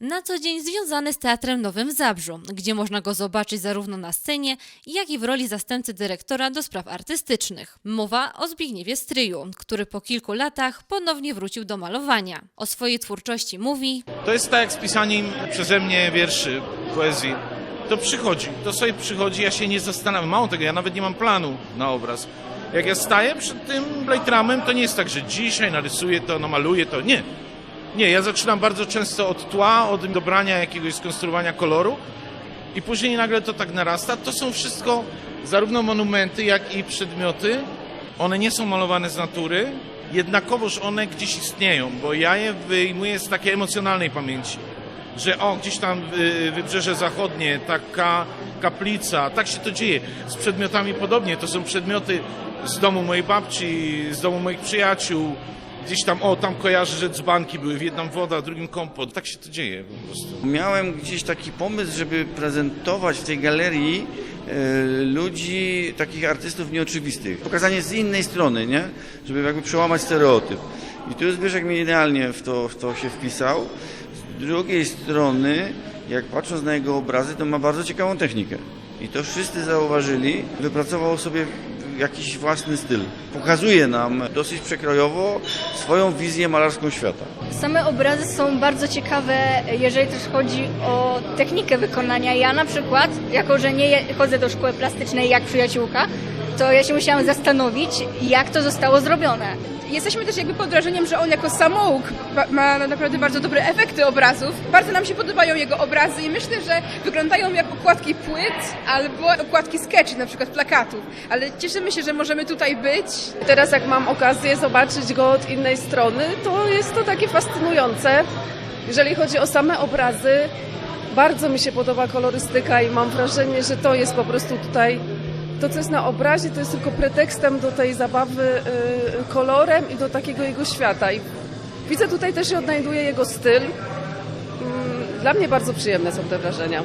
Na co dzień związany z Teatrem Nowym w Zabrzu, gdzie można go zobaczyć zarówno na scenie, jak i w roli zastępcy dyrektora do spraw artystycznych. Mowa o Zbigniewie Stryju, który po kilku latach ponownie wrócił do malowania. O swojej twórczości mówi To jest tak jak z pisaniem przeze mnie wierszy, poezji. To przychodzi, to sobie przychodzi, ja się nie zastanawiam. Mało tego, ja nawet nie mam planu na obraz. Jak ja staję przed tym blejtramem, to nie jest tak, że dzisiaj narysuję to, namaluję to. Nie. Nie, ja zaczynam bardzo często od tła, od dobrania jakiegoś skonstruowania koloru i później nagle to tak narasta. To są wszystko zarówno monumenty, jak i przedmioty. One nie są malowane z natury, jednakowoż one gdzieś istnieją, bo ja je wyjmuję z takiej emocjonalnej pamięci, że o, gdzieś tam wybrzeże zachodnie, taka kaplica, tak się to dzieje. Z przedmiotami podobnie, to są przedmioty z domu mojej babci, z domu moich przyjaciół, gdzieś tam, o, tam kojarzę, że dzbanki były, w jednym woda, w drugim kompot, tak się to dzieje po prostu. Miałem gdzieś taki pomysł, żeby prezentować w tej galerii e, ludzi, takich artystów nieoczywistych. Pokazanie z innej strony, nie? Żeby jakby przełamać stereotyp. I tu Zbyszek mi idealnie w to, w to się wpisał. Z drugiej strony, jak patrząc na jego obrazy, to ma bardzo ciekawą technikę. I to wszyscy zauważyli. Wypracował sobie jakiś własny styl. Pokazuje nam dosyć przekrojowo swoją wizję malarską świata. Same obrazy są bardzo ciekawe, jeżeli też chodzi o technikę wykonania. Ja na przykład, jako że nie chodzę do szkoły plastycznej jak przyjaciółka, to ja się musiałam zastanowić, jak to zostało zrobione. Jesteśmy też jakby pod wrażeniem, że on jako samouk ma naprawdę bardzo dobre efekty obrazów. Bardzo nam się podobają jego obrazy i myślę, że wyglądają jak okładki płyt albo okładki sketchy, na przykład plakatów. Ale cieszymy się, że możemy tutaj być. Teraz jak mam okazję zobaczyć go od innej strony, to jest to takie fascynujące. Jeżeli chodzi o same obrazy, bardzo mi się podoba kolorystyka i mam wrażenie, że to jest po prostu tutaj to, co jest na obrazie, to jest tylko pretekstem do tej zabawy y, kolorem i do takiego jego świata. I widzę tutaj też się odnajduje jego styl. Mm, Dla mnie bardzo przyjemne są te wrażenia.